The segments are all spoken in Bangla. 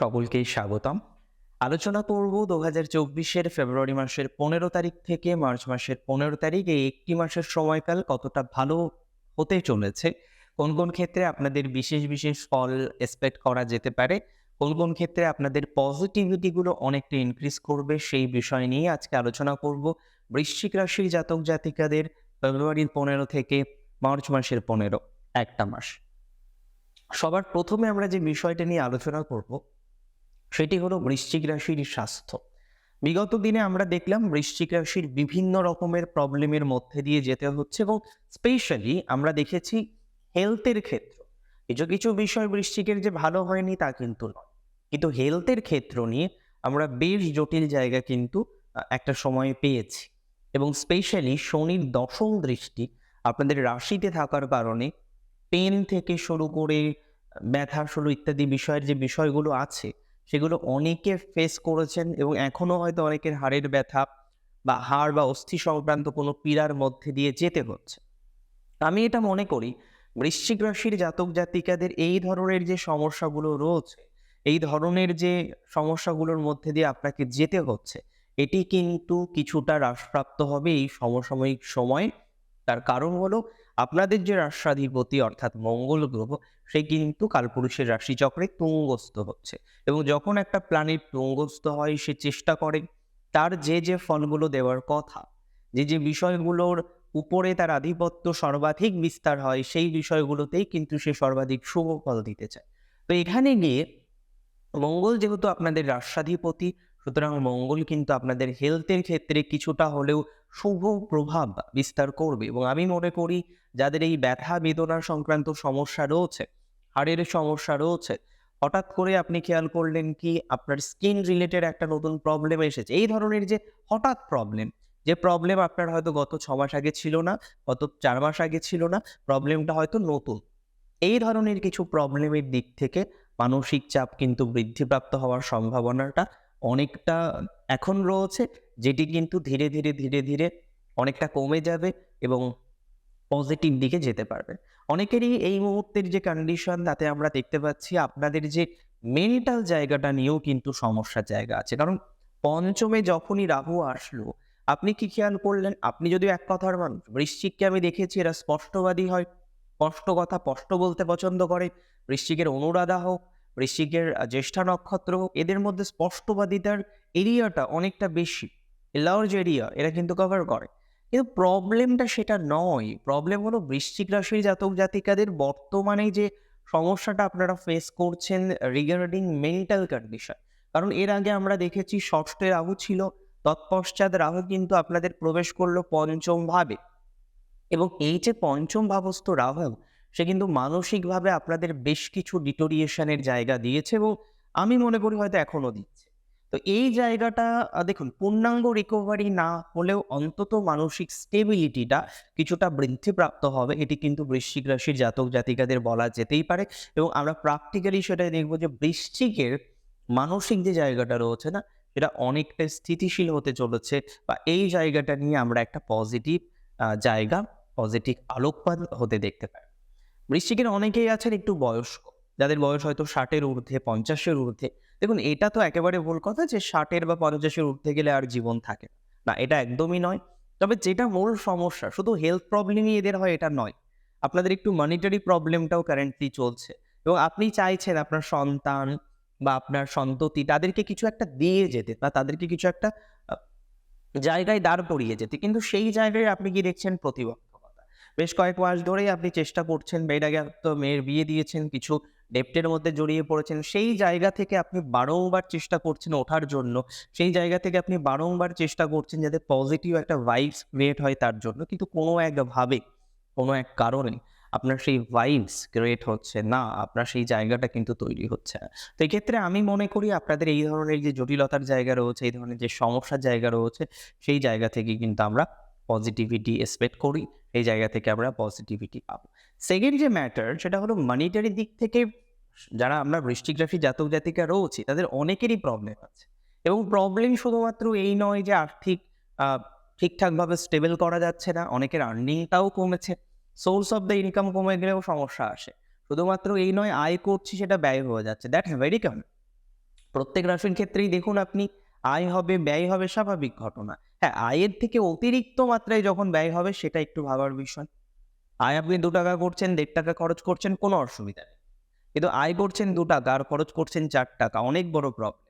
সকলকেই স্বাগতম। আলোচনা করব দু হাজার চব্বিশের ফেব্রুয়ারি মাসের পনেরো তারিখ থেকে মার্চ মাসের পনেরো তারিখ, এই একটি মাসের সময়কাল কতটা ভালো হতে চলেছে, কোন কোন ক্ষেত্রে আপনাদের বিশেষ বিশেষ ফল এক্সপেক্ট করা যেতে পারে, কোন কোন ক্ষেত্রে আপনাদের পজিটিভিটিগুলো অনেকটা ইনক্রিজ করবে, সেই বিষয় নিয়ে আজকে আলোচনা করব বৃশ্চিক রাশির জাতক জাতিকাদের ফেব্রুয়ারির পনেরো থেকে মার্চ মাসের পনেরো, একটা মাস। সবার প্রথমে আমরা যে বিষয়টা নিয়ে আলোচনা করব সেটি হলো বৃশ্চিক রাশির স্বাস্থ্য। বিগত দিনে আমরা দেখলাম বৃশ্চিক রাশির বিভিন্ন রকমের প্রবলেমের মধ্যে দিয়ে যেতে হচ্ছে এবং স্পেশালি আমরা দেখেছি হেলথের ক্ষেত্র। কিছু কিছু বিষয় বৃশ্চিকের যে ভালো হয়নি তা কিন্তু নয়। কিন্তু হেলথের ক্ষেত্র নিয়ে আমরা বেশ জটিল জায়গা কিন্তু একটা সময় পেয়েছি। এবং স্পেশালি শনির দশম দৃষ্টি আপনাদের রাশিতে থাকার কারণে পেন থেকে শুরু করে, ব্যথা, শুরু ইত্যাদি বিষয়ের যে বিষয়গুলো আছে সেগুলো অনেকে ফেস করেছেন এবং এখনও হয়তো অনেকের হাড়ের ব্যথা বা হাড় বা অস্থি সংক্রান্ত কোনো পীড়ার মধ্যে দিয়ে যেতে হচ্ছে। আমি এটা মনে করি, বৃশ্চিক রাশির জাতক জাতিকাদের এই ধরনের যে সমস্যাগুলো রয়েছে, এই ধরনের যে সমস্যাগুলোর মধ্যে দিয়ে আপনাকে যেতে হচ্ছে, এটি কিন্তু কিছুটা হ্রাসপ্রাপ্ত হবে এই সমসাময়িক সময়ে। তার কারণ হলো আপনাদের যে রাষ্ট্রাধিপতি অর্থাৎ মঙ্গল গ্রহ, সে কিন্তু কালপুরুষের রাশিচক্রে তুঙ্গস্থ হচ্ছে এবং যখন একটা প্ল্যানেট তুঙ্গস্থ হয়, সে চেষ্টা করে তার যে যে ফলগুলো দেওয়ার কথা, যে যে বিষয়গুলোর উপরে তার আধিপত্য সর্বাধিক বিস্তার হয়, সেই বিষয়গুলোতেই কিন্তু সে সর্বাধিক শুভ ফল দিতে চায়। তো এখানে গিয়ে মঙ্গল যেহেতু আপনাদের রাষ্ট্রাধিপতি, সুতরাং মঙ্গল কিন্তু আপনাদের হেলথের ক্ষেত্রে কিছুটা হলেও শুভ প্রভাব বিস্তার করবে। এবং আমি মনে করি যাদের এই ব্যথা বেদনা সংক্রান্ত সমস্যা রয়েছে, হাড়ের সমস্যা রয়েছে, হঠাৎ করে আপনি খেয়াল করলেন কি আপনার স্কিন রিলেটেড একটা নতুন প্রবলেম এসেছে? এই ধরনের যে হঠাৎ প্রবলেম, যে প্রবলেম আপনার হয়তো গত ছ মাস আগে ছিল না, গত চার মাস আগে ছিল না, প্রবলেমটা হয়তো নতুন। এই ধরনের কিছু প্রবলেমের দিক থেকে মানসিক চাপ কিন্তু বৃদ্ধিপ্রাপ্ত হওয়ার সম্ভাবনাটা অনেকটা এখন রয়েছে। যেটি কিন্তু ধীরে ধীরে ধীরে ধীরে অনেকটা কমে যাবে এবং পজিটিভ দিকে যেতে পারবে। অনেকেরই এই মুহূর্তের যে কন্ডিশন তাতে আমরা দেখতে পাচ্ছি আপনাদের যে মেন্টাল জায়গাটা নিয়েও কিন্তু সমস্যার জায়গা আছে। কারণ পঞ্চমে যখনই রাহু আসলো, আপনি কি খেয়াল করলেন? আপনি যদিও এক কথার মানুষ, বৃশ্চিককে আমি দেখেছি, এরা স্পষ্টবাদী হয়। স্পষ্ট কথা স্পষ্ট বলতে পছন্দ করে। বৃশ্চিকের অনুরাধা হোক, বৃশ্চিকের জ্যেষ্ঠা নক্ষত্র হোক, এদের মধ্যে স্পষ্টবাদিতার এরিয়াটা অনেকটা বেশি। লার্জ এরিয়া এরা কিন্তু কভার করে। কিন্তু প্রবলেমটা সেটা নয়। প্রবলেম হলো বৃশ্চিক রাশির জাতক জাতিকাদের বর্তমানে যে সমস্যাটা আপনারা ফেস করছেন রিগার্ডিং মেন্টাল কন্ডিশন কারণ এর আগে আমরা দেখেছি ষষ্ঠে রাহু ছিল, তৎপশ্চাৎ রাহু কিন্তু আপনাদের প্রবেশ করল পঞ্চম ভাবে। এবং এই যে পঞ্চম ভাবস্থ রাহু, সে কিন্তু মানসিকভাবে আপনাদের বেশ কিছু ডিটোরিয়েশনের জায়গা দিয়েছে এবং আমি মনে করি হয়তো এখনও দিচ্ছে। তো এই জায়গাটা দেখুন, পূর্ণাঙ্গ রিকভারি না হলেও অন্তত মানসিক স্টেবিলিটিটা কিছুটা বৃদ্ধিপ্রাপ্ত হবে। এটি কিন্তু বৃশ্চিক রাশির জাতক জাতিকাদের বলা যেতেই পারে এবং আমরা প্র্যাকটিক্যালি সেটাই দেখব যে বৃশ্চিকের মানসিক যে জায়গাটা রয়েছে না, সেটা অনেকটা স্থিতিশীল হতে চলেছে বা এই জায়গাটা নিয়ে আমরা একটা পজিটিভ জায়গা পজিটিভ আলোকপাত হতে দেখতে পাই। বৃশ্চিকের অনেকেই আছেন একটু বয়স্ক, যাদের বয়স হয়তো ষাটের ঊর্ধ্বে, পঞ্চাশের ঊর্ধ্বে। দেখুন, এটা তো একেবারে ভুল কথা যে ষাটের বা পঞ্চাশের উঠতে গেলে আর জীবন থাকে না। এটা একদমই নয়। তবে যেটা মূল সমস্যা, শুধু হেলথ প্রবলেমই এদের হয়, এটা নয়। আপনাদের একটু মানিটারি প্রবলেমটাও কারেন্টলি চলছে। এবং আপনি চাইছেন আপনার সন্তান বা আপনার সন্ততি তাদেরকে কিছু একটা দিয়ে যেতে বা তাদেরকে কিছু একটা জায়গায় দাঁড় করিয়ে যেতে। কিন্তু সেই জায়গায় আপনি কি দেখছেন প্রতিবন্ধকতা। বেশ কয়েক মাস ধরেই আপনি চেষ্টা করছেন আগে তো মেয়ের বিয়ে দিয়েছেন, কিছু ডেপ্টের মধ্যে জড়িয়ে পড়েছেন, সেই জায়গা থেকে আপনি বারংবার চেষ্টা করছেন ওঠার জন্য, সেই জায়গা থেকে আপনি বারংবার চেষ্টা করছেন যাতে পজিটিভ একটা ভাইবস ক্রিয়েট হয় তার জন্য, কিন্তু কোনো একভাবে কোনো এক কারণে আপনার সেই ভাইবস ক্রিয়েট হচ্ছে না, আপনার সেই জায়গাটা কিন্তু তৈরি হচ্ছে না। তো এক্ষেত্রে আমি মনে করি আপনাদের এই ধরনের যে জটিলতার জায়গা রয়েছে, এই ধরনের যে সমস্যার জায়গা রয়েছে, সেই জায়গা থেকে কিন্তু আমরা পজিটিভিটি এক্সপেক্ট করি এই জায়গা থেকে আমরা পজিটিভিটি পাবো। সেকেন্ড যে ম্যাটার সেটা হলো মানিটারি দিক থেকে যারা আমরা বৃষ্টিক রাশি জাতক জাতিকা রয়েছি তাদের অনেকেরই প্রবলেম আছে। এবং প্রবলেম শুধুমাত্র এই নয় যে আর্থিক ঠিকঠাকভাবে স্টেবল করা যাচ্ছে না, অনেকের আর্নিংটাও কমেছে সোর্স অফ দ্য ইনকাম কমে গেলেও সমস্যা আসে। শুধুমাত্র এই নয়, আয় করছি সেটা ব্যয় হয়ে যাচ্ছে দ্যাট ভেরি কমন প্রত্যেক রাশির ক্ষেত্রেই দেখুন আপনি, আয় হবে, ব্যয় হবে স্বাভাবিক ঘটনা। হ্যাঁ আয়ের থেকে অতিরিক্ত মাত্রায় যখন ব্যয় হবে সেটা একটু ভাবার বিষয়। আয় আপনি দু টাকা করছেন, দেড় টাকা খরচ করছেন, কোনো অসুবিধা নেই। কিন্তু আয় করছেন দু টাকা, আর খরচ করছেন চার টাকা, অনেক বড় প্রবলেম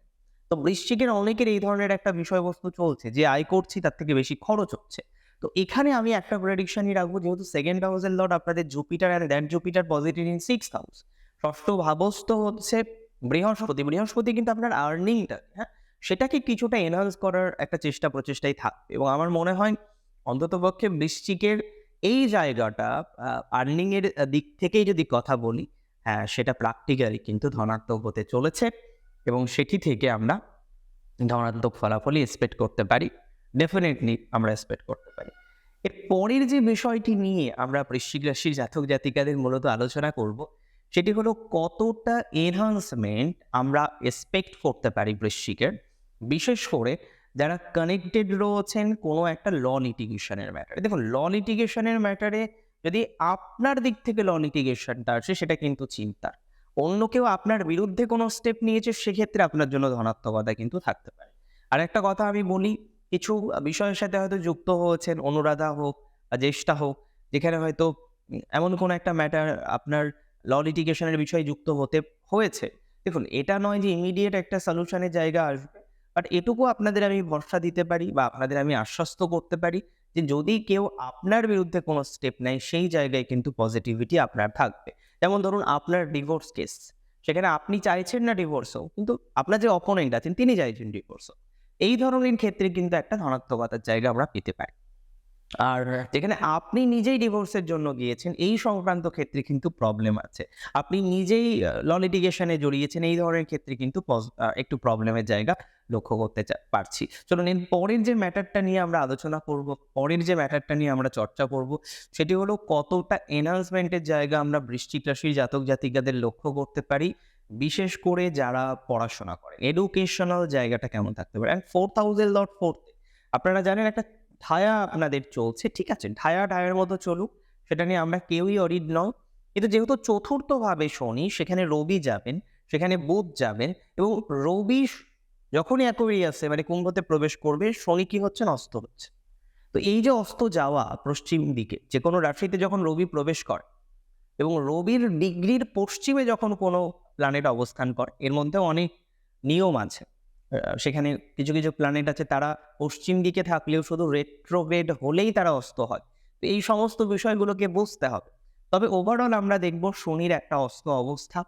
তো বৃশ্চিকের অনেকের এই ধরনের একটা বিষয়বস্তু চলছে, যে আয় করছি তার থেকে বেশি খরচ হচ্ছে। তো এখানে আমি একটা প্রেডিকশনই রাখব, যেহেতু সেকেন্ড হাউসের লর্ড আপনাদের Jupiter and that Jupiter positive in six house ষষ্ঠ ভাবস্থ হচ্ছে বৃহস্পতি বৃহস্পতি কিন্তু আপনার আর্নিংটা হ্যাঁ? সেটাকে কিছুটা এনহান্স করার একটা চেষ্টা প্রচেষ্টাই থাকবে। এবং আমার মনে হয় অন্ততপক্ষে বৃশ্চিকের এই জায়গাটা আর্নিং এর দিক থেকেই যদি কথা বলি সেটা প্র্যাকটিক্যালি কিন্তু ধনাত্মক হতে চলেছে এবং সেটি থেকে আমরা ধনাত্মক ফলাফলই এক্সপেক্ট করতে পারি ডেফিনেটলি আমরা এক্সপেক্ট করতে পারি। এর পরের যে বিষয়টি নিয়ে আমরা বৃশ্চিক রাশির জাতক জাতিকাদের মূলত আলোচনা করব, সেটি হলো কতটা এনহান্সমেন্ট আমরা এক্সপেক্ট করতে পারি বৃশ্চিকের, বিশেষ করে যারা কানেক্টেড রয়েছেন কোনো একটা ল লিটিগেশনের ম্যাটারে দেখুন ল লিটিগেশনের ম্যাটারে যদি আপনার দিক থেকে ল লিটিগেশনটা আসে, সেটা কিন্তু চিন্তার। অন্য কেউ আপনার বিরুদ্ধে কোনো স্টেপ নিয়েছে, সেক্ষেত্রে আপনার জন্য ধনাত্মকতা কিন্তু থাকতে পারে। আর একটা কথা আমি বলি, কিছু বিষয়ের সাথে হয়তো যুক্ত হয়েছেন, অনুরাধা হোক বা জ্যেষ্ঠা হোক, যেখানে হয়তো এমন কোনো একটা ম্যাটার আপনার ল লিটিগেশনের বিষয়ে যুক্ত হতে হয়েছে। দেখুন, এটা নয় যে ইমিডিয়েট একটা সলিউশনের জায়গা আসবে বাট এটুকু আপনাদের আমি ভরসা দিতে পারি বা আপনাদের আমি আশ্বস্ত করতে পারি যে যদি কেউ আপনার বিরুদ্ধে কোনো স্টেপ নেয়, সেই জায়গায় কিন্তু পজিটিভিটি আপনার থাকবে। যেমন ধরুন আপনার ডিভোর্স কেস সেখানে আপনি চাইছেন না ডিভোর্স হোক, কিন্তু আপনার যে অপোনেন্ট আছেন, তিনি চাইছেন ডিভোর্স হোক। এই ধরনের ক্ষেত্রে কিন্তু একটা ধনাত্মকতার জায়গা আমরা পেতে পারি। আর যেখানে আপনি নিজেই ডিভোর্সের জন্য গিয়েছেন, এই সংক্রান্ত ক্ষেত্রে কিন্তু প্রবলেম আছে। আপনি নিজেই ল লিটিগেশনে জড়িয়েছেন, এই ধরনের ক্ষেত্রে কিন্তু একটু প্রবলেমের জায়গা লক্ষ্য করতে পারছি। চলুন, এর পরের যে ম্যাটারটা নিয়ে আমরা আলোচনা করব, পরের যে ম্যাটারটা নিয়ে আমরা চর্চা করব, সেটি হলো কতটা এনহান্সমেন্টের জায়গা আমরা বৃষ্টিক রাশির জাতক জাতিকাদের লক্ষ্য করতে পারি, বিশেষ করে যারা পড়াশোনা করেন। এডুকেশনাল জায়গাটা কেমন থাকতে পারে? And four thousand lot fourth আপনারা জানেন একটা ঢায়া আপনাদের চলছে, ঠিক আছে? ঢায়া ঢায়ার মতো চলুক, সেটা নিয়ে আমরা কেউই অরিড নও। কিন্তু যেহেতু চতুর্থভাবে শনি, সেখানে রবি যাবেন, সেখানে বুধ যাবেন এবং রবি যখনই অ্যাকোয়ারিয়াসে মানে কুম্ভতে প্রবেশ করবে, শনি কি হচ্ছে? অস্ত হচ্ছে। তো এই যে অস্ত যাওয়া পশ্চিম দিকে, যে কোনো রাশিতে যখন রবি প্রবেশ করে এবং রবির ডিগ্রির পশ্চিমে যখন কোনো প্ল্যানেট অবস্থান করে, এর মধ্যে অনেক নিয়ম আছে। সেখানে কিছু কিছু প্ল্যানেট আছে, তারা পশ্চিম দিকে থাকলেও শুধু রেট্রোভেড হলেই তারা অস্ত হয়। তো এই সমস্ত বিষয়গুলোকে বুঝতে হবে। তবে ওভারঅল আমরা দেখব শনির একটা অস্ত অবস্থা।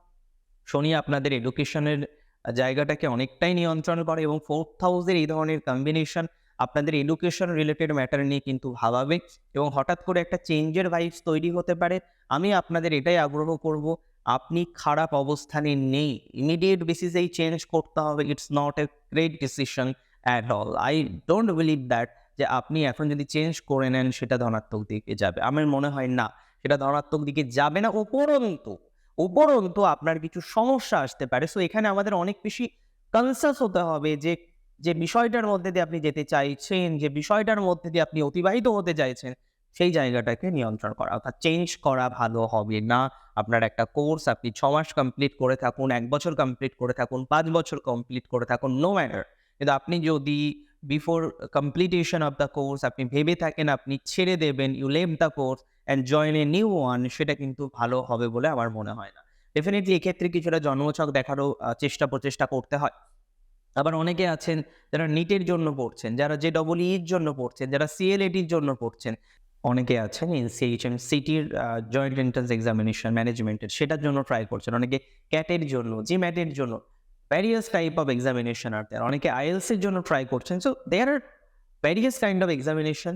শনি আপনাদের এডুকেশনের জায়গাটাকে অনেকটাই নিয়ন্ত্রণ করে এবং ফোর্থ হাউসের এই ধরনের কম্বিনেশন আপনাদের এডুকেশন রিলেটেড ম্যাটার নিয়ে কিন্তু ভাবাবে এবং হঠাৎ করে একটা চেঞ্জের ভাইবস তৈরি হতে পারে। আমি আপনাদের এটাই আগ্রহ করব আপনি খারাপ অবস্থানে নেই। ইমিডিয়েট বেসিসেই চেঞ্জ করতে হবে। It's not a great decision at all I don't believe that যে আপনি এখন যদি চেঞ্জ করে নেন, সেটা ধনাত্মক দিকে যাবে। আমার মনে হয় না। সেটা ধনাত্মক দিকে যাবে না। উপরন্তু উপরন্তু আপনার কিছু সমস্যা আসতে পারে। সো এখানে আমাদের অনেক বেশি কনসাস হতে হবে যে যে বিষয়টার মধ্যে দিয়ে আপনি যেতে চাইছেন, যে বিষয়টার মধ্যে দিয়ে আপনি অতিবাহিত হতে চাইছেন সেই জায়গাটাকে নিয়ন্ত্রণ করা অর্থাৎ চেঞ্জ করা ভালো হবে না। আপনার একটা কোর্স আপনি ছ মাস কমপ্লিট করে থাকুন, এক বছর কমপ্লিট করে থাকুন, পাঁচ বছর কমপ্লিট করে থাকুন নো ম্যাটার কিন্তু আপনি যদি before completion of the course আপনি ভেবে থাকেন, আপনি ছেড়ে দেবেন you leave the course and join a new one সেটা কিন্তু ভালো হবে বলে আমার মনে হয় না। ডেফিনেটলি এক্ষেত্রে কিছুটা জন্মছক দেখারও চেষ্টা প্রচেষ্টা করতে হয়। আবার অনেকে আছেন যারা নিটের জন্য পড়ছেন, যারা জে ডবল ইর জন্য পড়ছেন, যারা সিএলএটির জন্য পড়ছেন অনেকে আছেন এনসিএইচএম সিটির জয়েন্ট এন্ট্রান্স এক্সামিনেশন ম্যানেজমেন্টের সেটার জন্য ট্রাই করছেন। অনেকে ক্যাটের জন্য জি ম্যাটের জন্য ভ্যারিয়াস টাইপ অফ এক্সামিনেশন আর দেয়ার অনেকে আইএলস এর জন্য ট্রাই করছেন। So there are various kind of examination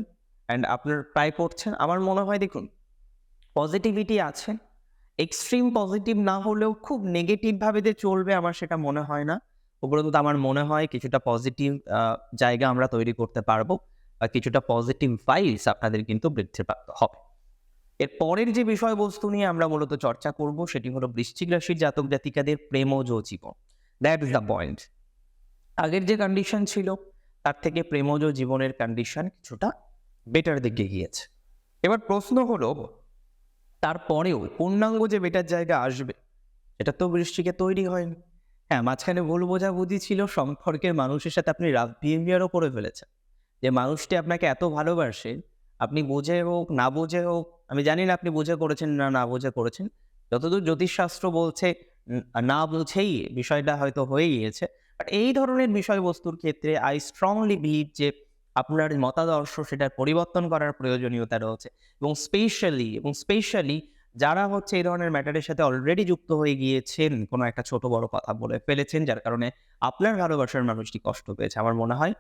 and আপনার ট্রাই করছেন। আমার মনে হয় দেখুন পজিটিভিটি আছে। এক্সট্রিম পজিটিভ না হলেও খুব নেগেটিভভাবে যে চলবে আমার সেটা মনে হয় না। উপরন্তু আমার মনে হয় কিছুটা পজিটিভ জায়গা আমরা তৈরি করতে পারব। কিছুটা পজিটিভ ভাইবস আপনাদের কিন্তু বৃদ্ধিপ্রাপ্ত হবে। এর পরের যে বিষয়বস্তু নিয়ে আমরা মূলত চর্চা করব, সেটি হলো বৃশ্চিক রাশির জাতক জাতিকাদের প্রেমজ জীবন। দ্যাট ইজ দ্য পয়েন্ট আগের যে কন্ডিশন ছিল, তার থেকে প্রেমজ জীবনের কন্ডিশন কিছুটা বেটার দিকে গিয়েছে। এবার প্রশ্ন হলো, তারপরেও পূর্ণাঙ্গ যে বেটার জায়গা আসবে এটা তো বৃষ্টিকে তৈরি হয়নি। হ্যাঁ মাঝখানে ভুল বোঝাবুঝি ছিল, সম্পর্কের মানুষের সাথে আপনি রাফ বিহেভিয়ারও করে ফেলেছেন। যে মানুষটি আপনাকে এত ভালোবাসে, আপনি বুঝে হোক, না বুঝে হোক, আমি জানি না আপনি বুঝে করেছেন না না বুঝে করেছেন, যতদূর জ্যোতিষশাস্ত্র বলছে না বুঝেই বিষয়টা হয়তো হয়ে গিয়েছে বাট এই ধরনের বিষয়বস্তুর ক্ষেত্রে আই স্ট্রংলি বিলিভ যে আপনার মতাদর্শ সেটার পরিবর্তন করার প্রয়োজনীয়তা রয়েছে, এবং স্পেশালি এবং স্পেশালি যারা হচ্ছে এই ধরনের ম্যাটারের সাথে অলরেডি যুক্ত হয়ে গিয়েছেন, কোনো একটা ছোট বড় কথা বলে ফেলেছেন, যার কারণে আপনার ভালোবাসার মানুষটি কষ্ট পেয়েছে, আমার মনে হয়।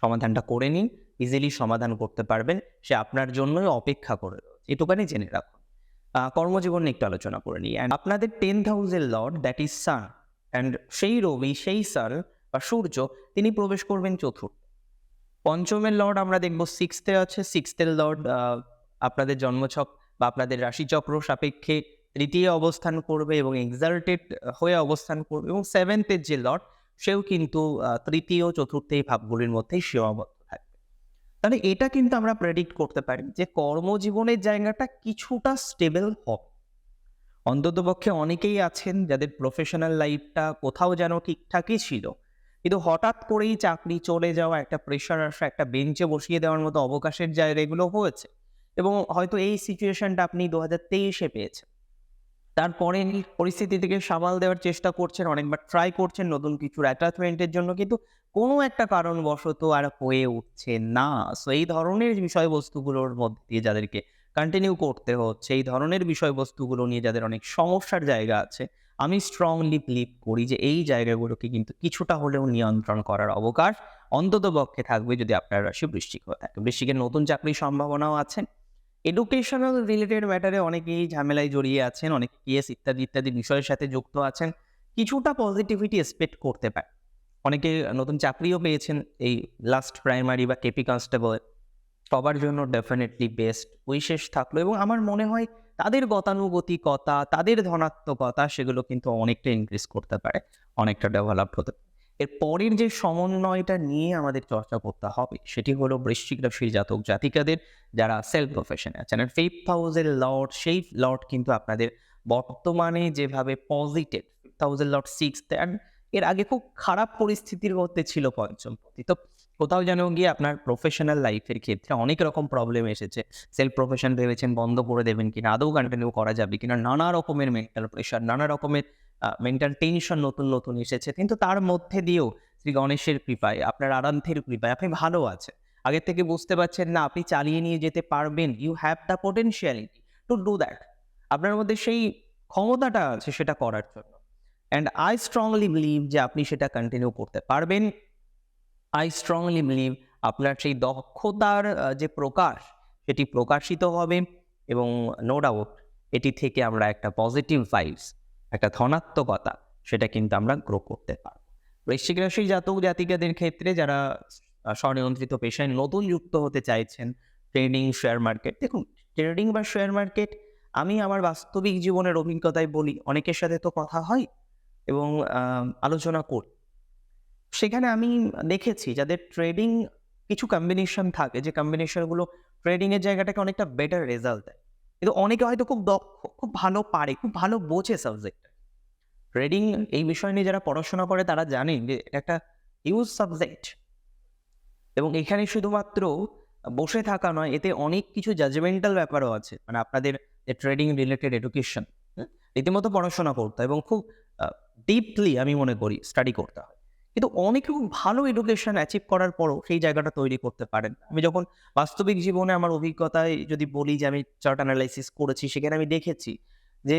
সমাধানটা করে নিন ইজিলি সমাধান করতে পারবেন, সে আপনার জন্যই অপেক্ষা করে রয়েছে। এটুকানি জেনে রাখুন। কর্মজীবন নিয়ে একটু আলোচনা করে নিই। অ্যান্ড আপনাদের টেন হাউসের lord that is sun and সেই রবি, সেই সান বা সূর্য, তিনি প্রবেশ করবেন চতুর্থ। পঞ্চমের লর্ড আমরা দেখব সিক্সথে আছে। সিক্সথের লর্ড আপনাদের জন্মছক বা আপনাদের রাশিচক্র সাপেক্ষে তৃতীয় অবস্থান করবে এবং এক্সাল্টেড হয়ে অবস্থান করবে। এবং সেভেন্থের যে লর্ড সেও কিন্তু তৃতীয়, চতুর্থ এই ভাবগুলির মধ্যেই সীমাবদ্ধ থাকবে তাহলে এটা কিন্তু আমরা প্রেডিক্ট করতে পারি যে কর্মজীবনের জায়গাটা কিছুটা স্টেবল হবে। অন্ততপক্ষে অনেকেই আছেন যাদের প্রফেশনাল লাইফটা কোথাও যেন ঠিকঠাকই ছিল, কিন্তু হঠাৎ করেই চাকরি চলে যাওয়া, একটা প্রেশার আসা, একটা বেঞ্চে বসিয়ে দেওয়ার মতো অবকাশের জায়গা এগুলো হয়েছে। এবং হয়তো এই সিচুয়েশনটা আপনি দু হাজার তেইশে পেয়েছেন। তারপরে পরিস্থিতি থেকে সামাল দেওয়ার চেষ্টা করছেন অনেকবার ট্রাই করছেন নতুন কিছুর অ্যাটাচমেন্টের জন্য, কিন্তু কোনো একটা কারণবশত আর হয়ে উঠছে না। সো এই ধরনের বিষয়বস্তুগুলোর মধ্যে দিয়ে যাদেরকে কন্টিনিউ করতে হচ্ছে, এই ধরনের বিষয়বস্তুগুলো নিয়ে যাদের অনেক সমস্যার জায়গা আছে, আমি স্ট্রংলি বিলিভ করি যে এই জায়গাগুলোকে কিন্তু কিছুটা হলেও নিয়ন্ত্রণ করার অবকাশ অন্তত পক্ষে থাকবে যদি আপনার রাশি বৃশ্চিক হয়ে থাকে বৃশ্চিকের নতুন চাকরির সম্ভাবনাও আছে। এডুকেশনাল রিলেটেড ম্যাটারে অনেকেই ঝামেলায় জড়িয়ে আছেন, অনেকে কেস ইত্যাদি ইত্যাদি বিষয়ের সাথে যুক্ত আছেন। কিছুটা পজিটিভিটি এক্সপেক্ট করতে পারে। অনেকে নতুন চাকরিও পেয়েছেন এই লাস্ট প্রাইমারি বা কেপি কনস্টেবল সবার জন্য ডেফিনেটলি বেস্ট উইশেষ থাকল এবং আমার মনে হয় তাদের গতানুগতিকতা, তাদের ধনাত্মকতা, সেগুলো কিন্তু অনেকটা ইনক্রিজ করতে পারে, অনেকটা ডেভেলপ হতে পারে। এর পরের যে সমন্বয়টা নিয়ে আমাদের চর্চা করতে হবে, সেটি হলো বৃশ্চিক রাশির জাতক জাতিকাদের যারা সেলফ প্রফেশনে আছেন। আর ফিফথ হাউসের লর্ড সেই লর্ড কিন্তু আপনাদের বর্তমানে যেভাবে পজিটিভ হাউসের লর্ড সিক্স অ্যান্ড এর আগে খুব খারাপ পরিস্থিতির মধ্যে ছিল পঞ্চমপতি তো কোথাও যেন গিয়ে আপনার প্রফেশনাল লাইফের ক্ষেত্রে অনেক রকম প্রবলেম এসেছে। সেলফ প্রফেশন ভেবেছেন বন্ধ করে দেবেন কিনা, আদৌ কন্টিনিউ করা যাবে কিনা, নানা রকমের মেন্টাল প্রেশার নানা রকমের মেন্টাল টেনশন নতুন নতুন এসেছে। কিন্তু তার মধ্যে দিয়েও শ্রী গণেশের কৃপায়, আপনার আরাধ্যের কৃপায় আপনি ভালো আছেন। আগের থেকে বুঝতে পারছেন না, আপনি চালিয়ে নিয়ে যেতে পারবেন। You have the potentiality to do that আপনার মধ্যে সেই ক্ষমতাটা আছে সেটা করার জন্য। অ্যান্ড আই স্ট্রংলি বিলিভ যে আপনি সেটা কন্টিনিউ করতে পারবেন। আই স্ট্রংলি বিলিভ আপনার সেই দক্ষতার যে প্রকাশ, সেটি প্রকাশিত হবে এবং নো ডাউট এটি থেকে আমরা একটা পজিটিভ ভাইবস একটা ধনাত্মকতা, সেটা কিন্তু আমরা গ্রো করতে পারব। বৃশ্চিক রাশি জাতক জাতিকাদের ক্ষেত্রে যারা স্বনিয়ন্ত্রিত পেশায় নতুন যুক্ত হতে চাইছেন ট্রেডিং শেয়ার মার্কেট দেখুন ট্রেডিং বা শেয়ার মার্কেট আমি আমার বাস্তবিক জীবনের অভিজ্ঞতায় বলি, অনেকের সাথে তো কথা হয় এবং আলোচনা করি। সেখানে আমি দেখেছি যাদের ট্রেডিং কিছু কম্বিনেশন থাকে, যে কম্বিনেশনগুলো ট্রেডিংয়ের জায়গাটাকে অনেকটা বেটার রেজাল্ট দেয়। কিন্তু অনেকে হয়তো খুব দক্ষ, খুব ভালো পারে, খুব ভালো বোঝে সাবজেক্ট ট্রেডিং এই বিষয় নিয়ে যারা পড়াশোনা করে তারা জানেন যে একটা ইউজ সাবজেক্ট এবং এখানে শুধুমাত্র বসে থাকা নয়, এতে অনেক কিছু জাজমেন্টাল ব্যাপারও আছে মানে আপনাদের ট্রেডিং রিলেটেড এডুকেশন রীতিমতো পড়াশোনা করতে হয় এবং খুব ডিপলি আমি মনে করি স্টাডি করতে হয়। কিন্তু অনেকে খুব ভালো এডুকেশন অ্যাচিভ করার পরও সেই জায়গাটা তৈরি করতে পারেন। আমি যখন বাস্তবিক জীবনে আমার অভিজ্ঞতায় যদি বলি যে আমি চার্ট অ্যানালাইসিস করেছি, সেখানে আমি দেখেছি যে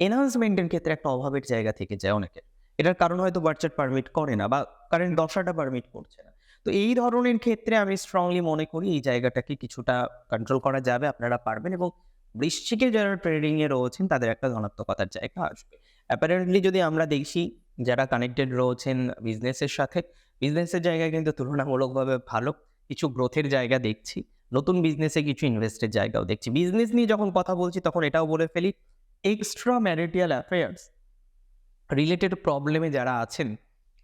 এনহান্সমেন্টের ক্ষেত্রে একটা অভাবের জায়গা থেকে যায় অনেকে এটার কারণ হয়তো বার্চার পারমিট করে না বা কারেন্ট দশাটা পারমিট করছে না। তো এই ধরনের ক্ষেত্রে আমি স্ট্রংলি মনে করি এই জায়গাটাকে কিছুটা কন্ট্রোল করা যাবে, আপনারা পারবেন এবং বৃশ্চিকে যারা ট্রেডিংয়ে রয়েছেন, তাদের একটা ধনাত্মকতার জায়গা আসবে। অ্যাপারেন্টলি যদি আমরা দেখি যারা কানেক্টেড রয়েছেন বিজনেসের সাথে বিজনেসের জায়গায় কিন্তু তুলনামূলকভাবে ভালো। কিছু গ্রোথের জায়গা দেখছি, নতুন বিজনেসে কিছু ইনভেস্টের জায়গাও দেখছি। বিজনেস নিয়ে যখন কথা বলছি তখন এটাও বলে ফেলি এক্সট্রা ম্যারিটিয়াল অ্যাফেয়ার্স রিলেটেড প্রবলেমে যারা আছেন,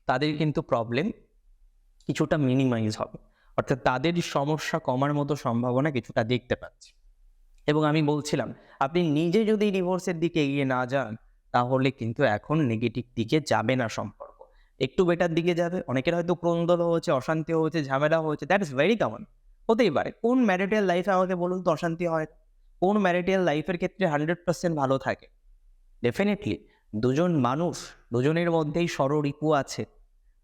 তাদের কিন্তু প্রবলেম কিছুটা মিনিমাইজ হবে। অর্থাৎ তাদের সমস্যা কমার মতো সম্ভাবনা কিছুটা দেখতে পাচ্ছি। এবং আমি বলছিলাম, আপনি নিজে যদি ডিভোর্সের দিকে এগিয়ে না যান তাহলে কিন্তু এখন নেগেটিভ দিকে যাবে না সম্পর্ক। একটু বেটার দিকে যাবে, অনেকের হয়তো ক্রন্দল হয়েছে অশান্তি হয়েছে ঝামেলা হয়েছে দ্যাট ইজ ভেরি কমন হতেই পারে। কোন ম্যারিটাল লাইফে আমাকে বলুন তো অশান্তি হয়? কোন ম্যারিটাল লাইফের ক্ষেত্রে হান্ড্রেড পার্সেন্ট ভালো থাকে? ডেফিনেটলি দুজন মানুষ, দুজনের মধ্যেই ষড়রিপু আছে।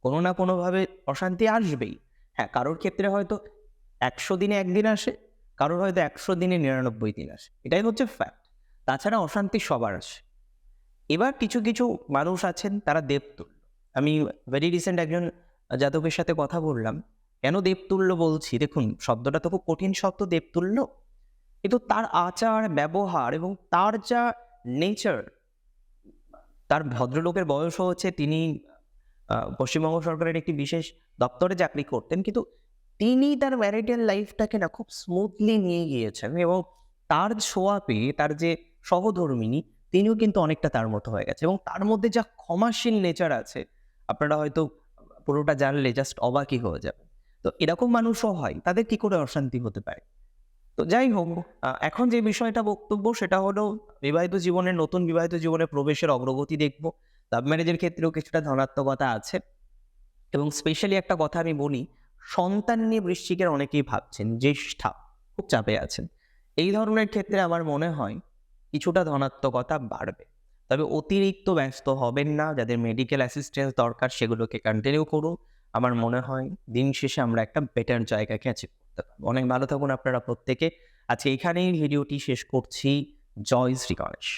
কোনো না কোনোভাবে অশান্তি আসবেই। হ্যাঁ কারোর ক্ষেত্রে হয়তো একশো দিনে একদিন আসে, কারোর হয়তো একশো দিনে নিরানব্বই দিন আসে। এটাই হচ্ছে ফ্যাক্ট তাছাড়া অশান্তি সবার আসে। এবার কিছু কিছু মানুষ আছেন, তারা দেবতুল্য আমি ভেরি রিসেন্ট একজন জাতকের সাথে কথা বললাম। কেন দেবতুল্য বলছি? দেখুন, শব্দটা তো খুব কঠিন শব্দ, দেবতুল্য। কিন্তু তার আচার, ব্যবহার এবং তার যা নেচার তার ভদ্রলোকের বয়সও হচ্ছে, তিনি পশ্চিমবঙ্গ সরকারের একটি বিশেষ দপ্তরে চাকরি করতেন, কিন্তু তিনি তার ম্যারিটাল লাইফটাকে না খুব স্মুথলি নিয়ে গিয়েছেন এবং তার ছোঁয়া পেয়ে, তার যে সহধর্মিনী তিনিও কিন্তু অনেকটা তার মতো হয়ে গেছে। এবং তার মধ্যে যা ক্ষমাশীল নেচার আছে, আপনারা হয়তো পুরোটা জানলে জাস্ট অবাকই হয়ে যাবে তো এরকম মানুষও হয়, তাদের কি করে অশান্তি হতে পারে? তো যাই হোক এখন যে বিষয়টা বক্তব্য সেটা হলো বিবাহিত জীবনের নতুন বিবাহিত জীবনে প্রবেশের অগ্রগতি দেখব। লাভ ম্যারেজের ক্ষেত্রেও কিছুটা ধনাত্মকতা আছে। এবং স্পেশালি একটা কথা আমি বলি, সন্তান নিয়ে বৃশ্চিকের অনেকেই ভাবছেন, জ্যেষ্ঠা, খুব চাপে আছেন। এই ধরনের ক্ষেত্রে আমার মনে হয় কিছুটা ধনাত্মকতা বাড়বে। তবে অতিরিক্ত ব্যস্ত হবেন না, যাদের মেডিকেল অ্যাসিস্ট্যান্স দরকার সেগুলোকে কন্টিনিউ করুন। আমার মনে হয় দিন শেষে আমরা একটা বেটার জায়গাকে অ্যাচিভ করতে পারব। অনেক ভালো থাকুন আপনারা প্রত্যেকে। আজকে এখানেই ভিডিওটি শেষ করছি। জয় শ্রী গণেশ।